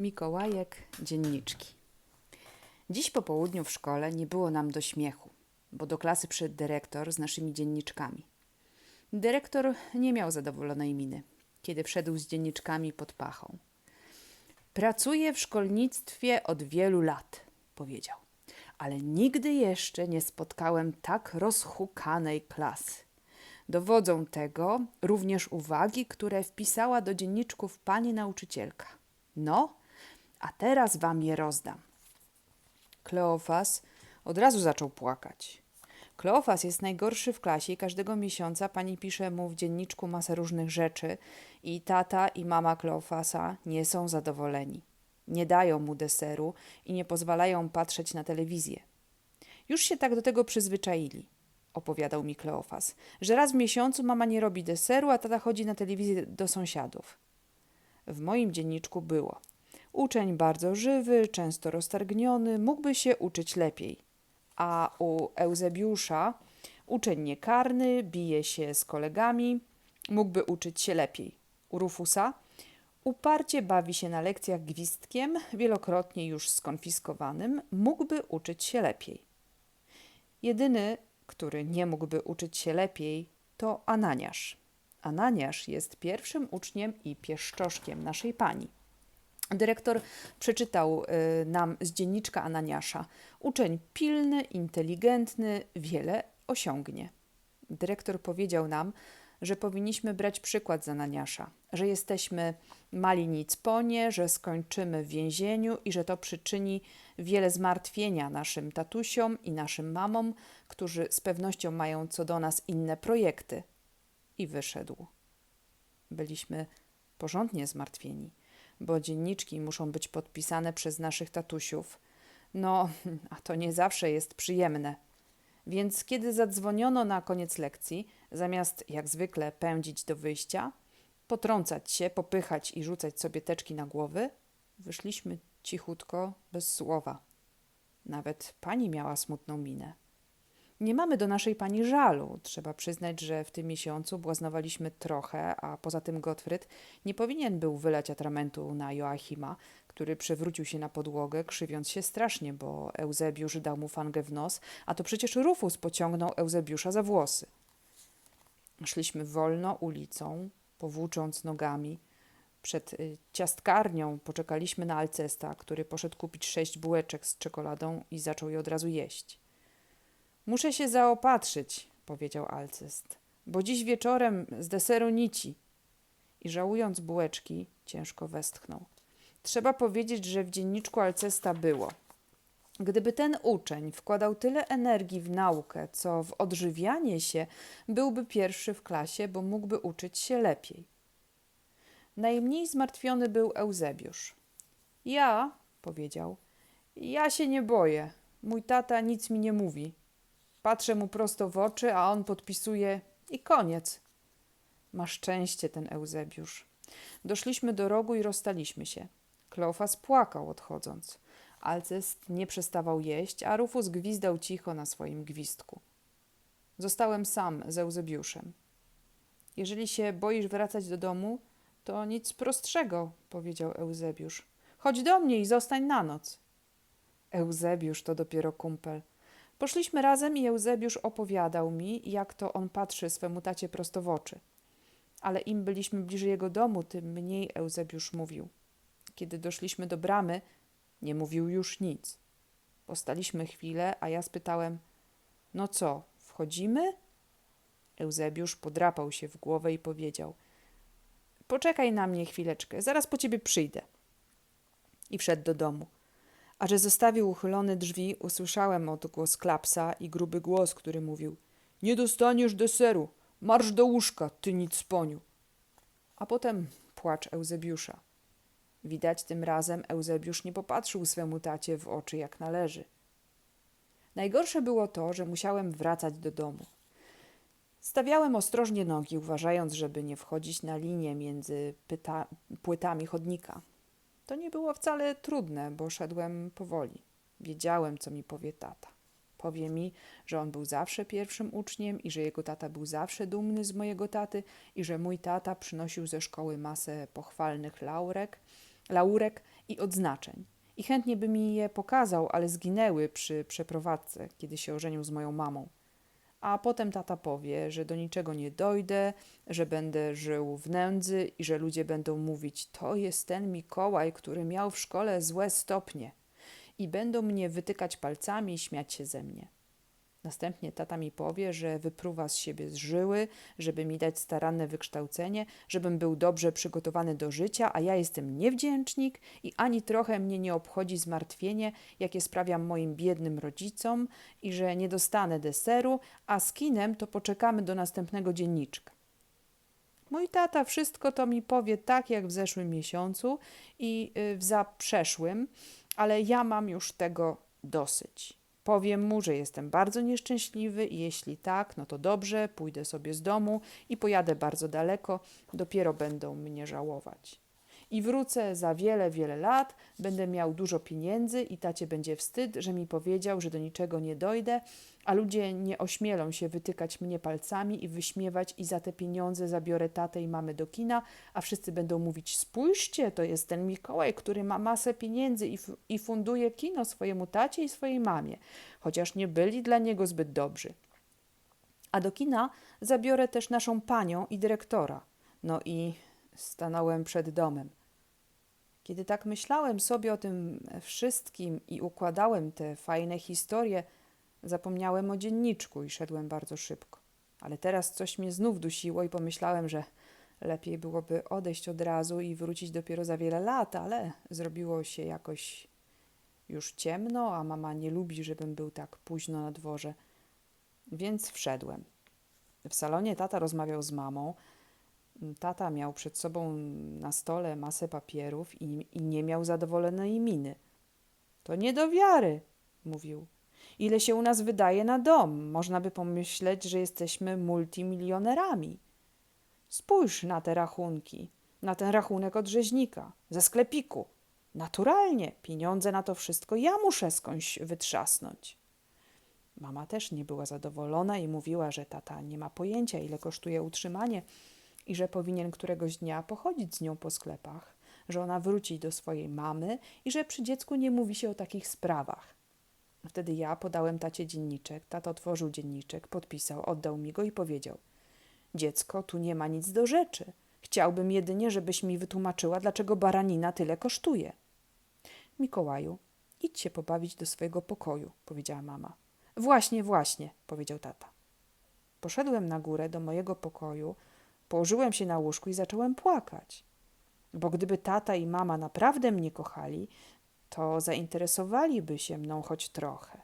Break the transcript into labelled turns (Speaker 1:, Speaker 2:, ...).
Speaker 1: Mikołajek, dzienniczki. Dziś po południu w szkole nie było nam do śmiechu, bo do klasy przyszedł dyrektor z naszymi dzienniczkami. Dyrektor nie miał zadowolonej miny, kiedy wszedł z dzienniczkami pod pachą. Pracuję w szkolnictwie od wielu lat, powiedział, ale nigdy jeszcze nie spotkałem tak rozhukanej klasy. Dowodzą tego również uwagi, które wpisała do dzienniczków pani nauczycielka. No, a teraz wam je rozdam. Kleofas od razu zaczął płakać. Kleofas jest najgorszy w klasie i każdego miesiąca pani pisze mu w dzienniczku masę różnych rzeczy i tata i mama Kleofasa nie są zadowoleni. Nie dają mu deseru i nie pozwalają patrzeć na telewizję. Już się tak do tego przyzwyczaili, opowiadał mi Kleofas, że raz w miesiącu mama nie robi deseru, a tata chodzi na telewizję do sąsiadów. W moim dzienniczku było. Uczeń bardzo żywy, często roztargniony, mógłby się uczyć lepiej. A u Eusebiusza uczeń niekarny, bije się z kolegami, mógłby uczyć się lepiej. U Rufusa uparcie bawi się na lekcjach gwizdkiem, wielokrotnie już skonfiskowanym, mógłby uczyć się lepiej. Jedyny, który nie mógłby uczyć się lepiej, to Ananiasz. Ananiasz jest pierwszym uczniem i pieszczoszkiem naszej pani. Dyrektor przeczytał y, nam z dzienniczka Ananiasza. Uczeń pilny, inteligentny, wiele osiągnie. Dyrektor powiedział nam, że powinniśmy brać przykład z Ananiasza, że jesteśmy mali nicponie, że skończymy w więzieniu i że to przyczyni wiele zmartwienia naszym tatusiom i naszym mamom, którzy z pewnością mają co do nas inne projekty. I wyszedł. Byliśmy porządnie zmartwieni bo dzienniczki muszą być podpisane przez naszych tatusiów. No, a to nie zawsze jest przyjemne. Więc kiedy zadzwoniono na koniec lekcji, zamiast jak zwykle pędzić do wyjścia, potrącać się, popychać i rzucać sobie teczki na głowy, wyszliśmy cichutko, bez słowa. Nawet pani miała smutną minę. Nie mamy do naszej pani żalu. Trzeba przyznać, że w tym miesiącu błaznowaliśmy trochę, a poza tym Gottfried nie powinien był wylać atramentu na Joachima, który przewrócił się na podłogę, krzywiąc się strasznie, bo Eusebiusz dał mu fangę w nos, a to przecież Rufus pociągnął Eusebiusza za włosy. Szliśmy wolno ulicą, powłócząc nogami. Przed y, ciastkarnią poczekaliśmy na Alcesta, który poszedł kupić sześć bułeczek z czekoladą i zaczął je od razu jeść. Muszę się zaopatrzyć, powiedział Alcest, bo dziś wieczorem z deseru nici. I żałując bułeczki, ciężko westchnął. Trzeba powiedzieć, że w dzienniczku Alcesta było. Gdyby ten uczeń wkładał tyle energii w naukę, co w odżywianie się, byłby pierwszy w klasie, bo mógłby uczyć się lepiej. Najmniej zmartwiony był Eusebiusz. Ja, powiedział, ja się nie boję. Mój tata nic mi nie mówi. Patrzę mu prosto w oczy, a on podpisuje i koniec. Ma szczęście ten Eusebiusz. Doszliśmy do rogu i rozstaliśmy się. Kleofas płakał odchodząc. Alcest nie przestawał jeść, a Rufus gwizdał cicho na swoim gwizdku. Zostałem sam z Eusebiuszem. Jeżeli się boisz wracać do domu, to nic prostszego, powiedział Eusebiusz. Chodź do mnie i zostań na noc. Eusebiusz to dopiero kumpel. Poszliśmy razem i Eusebiusz opowiadał mi, jak to on patrzy swemu tacie prosto w oczy. Ale im byliśmy bliżej jego domu, tym mniej Eusebiusz mówił. Kiedy doszliśmy do bramy, nie mówił już nic. Postaliśmy chwilę, a ja spytałem: No co, wchodzimy? Eusebiusz podrapał się w głowę i powiedział: Poczekaj na mnie chwileczkę, zaraz po ciebie przyjdę. I wszedł do domu. A że zostawił uchylone drzwi, usłyszałem odgłos klapsa i gruby głos, który mówił: Nie dostaniesz deseru, marsz do łóżka, ty nic sponiu. A potem płacz Eusebiusza. Widać tym razem Eusebiusz nie popatrzył swemu tacie w oczy jak należy. Najgorsze było to, że musiałem wracać do domu. Stawiałem ostrożnie nogi, uważając, żeby nie wchodzić na linię między płytami chodnika. To nie było wcale trudne, bo szedłem powoli. Wiedziałem, co mi powie tata. Powie mi, że on był zawsze pierwszym uczniem i że jego tata był zawsze dumny z mojego taty i że mój tata przynosił ze szkoły masę pochwalnych laurek laurek i odznaczeń. I chętnie by mi je pokazał, ale zginęły przy przeprowadzce, kiedy się ożenił z moją mamą. A potem tata powie, że do niczego nie dojdę, że będę żył w nędzy i że ludzie będą mówić: To jest ten Mikołaj, który miał w szkole złe stopnie. I będą mnie wytykać palcami i śmiać się ze mnie. Następnie tata mi powie, że wypruwa z siebie z żyły, żeby mi dać staranne wykształcenie, żebym był dobrze przygotowany do życia, a ja jestem niewdzięcznik i ani trochę mnie nie obchodzi zmartwienie, jakie sprawiam moim biednym rodzicom i że nie dostanę deseru, a z kinem to poczekamy do następnego dzienniczka. Mój tata wszystko to mi powie tak, jak w zeszłym miesiącu i y, w zaprzeszłym, ale ja mam już tego dosyć. Powiem mu, że jestem bardzo nieszczęśliwy i jeśli tak, no to dobrze, pójdę sobie z domu i pojadę bardzo daleko, dopiero będą mnie żałować. I wrócę za wiele, wiele lat, będę miał dużo pieniędzy i tacie będzie wstyd, że mi powiedział, że do niczego nie dojdę, a ludzie nie ośmielą się wytykać mnie palcami i wyśmiewać i za te pieniądze zabiorę tatę i mamy do kina, a wszyscy będą mówić, spójrzcie, to jest ten Mikołaj, który ma masę pieniędzy i, i funduje kino swojemu tacie i swojej mamie, chociaż nie byli dla niego zbyt dobrzy. A do kina zabiorę też naszą panią i dyrektora. No i stanąłem przed domem. Kiedy tak myślałem sobie o tym wszystkim i układałem te fajne historie, zapomniałem o dzienniczku i szedłem bardzo szybko. Ale teraz coś mnie znów dusiło i pomyślałem, że lepiej byłoby odejść od razu i wrócić dopiero za wiele lat, ale zrobiło się jakoś już ciemno, a mama nie lubi, żebym był tak późno na dworze. Więc wszedłem. W salonie tata rozmawiał z mamą. Tata miał przed sobą na stole masę papierów i, i nie miał zadowolonej miny. To nie do wiary, mówił. Ile się u nas wydaje na dom? Można by pomyśleć, że jesteśmy multimilionerami. Spójrz na te rachunki, na ten rachunek od rzeźnika, ze sklepiku. Naturalnie, pieniądze na to wszystko ja muszę skądś wytrzasnąć. Mama też nie była zadowolona i mówiła, że tata nie ma pojęcia, ile kosztuje utrzymanie i że powinien któregoś dnia pochodzić z nią po sklepach, że ona wróci do swojej mamy i że przy dziecku nie mówi się o takich sprawach. Wtedy ja podałem tacie dzienniczek, tata otworzył dzienniczek, podpisał, oddał mi go i powiedział: Dziecko, tu nie ma nic do rzeczy. Chciałbym jedynie, żebyś mi wytłumaczyła, dlaczego baranina tyle kosztuje. Mikołaju, idź się pobawić do swojego pokoju, powiedziała mama. Właśnie, właśnie, powiedział tata. Poszedłem na górę do mojego pokoju, położyłem się na łóżku i zacząłem płakać. Bo gdyby tata i mama naprawdę mnie kochali, to zainteresowaliby się mną choć trochę.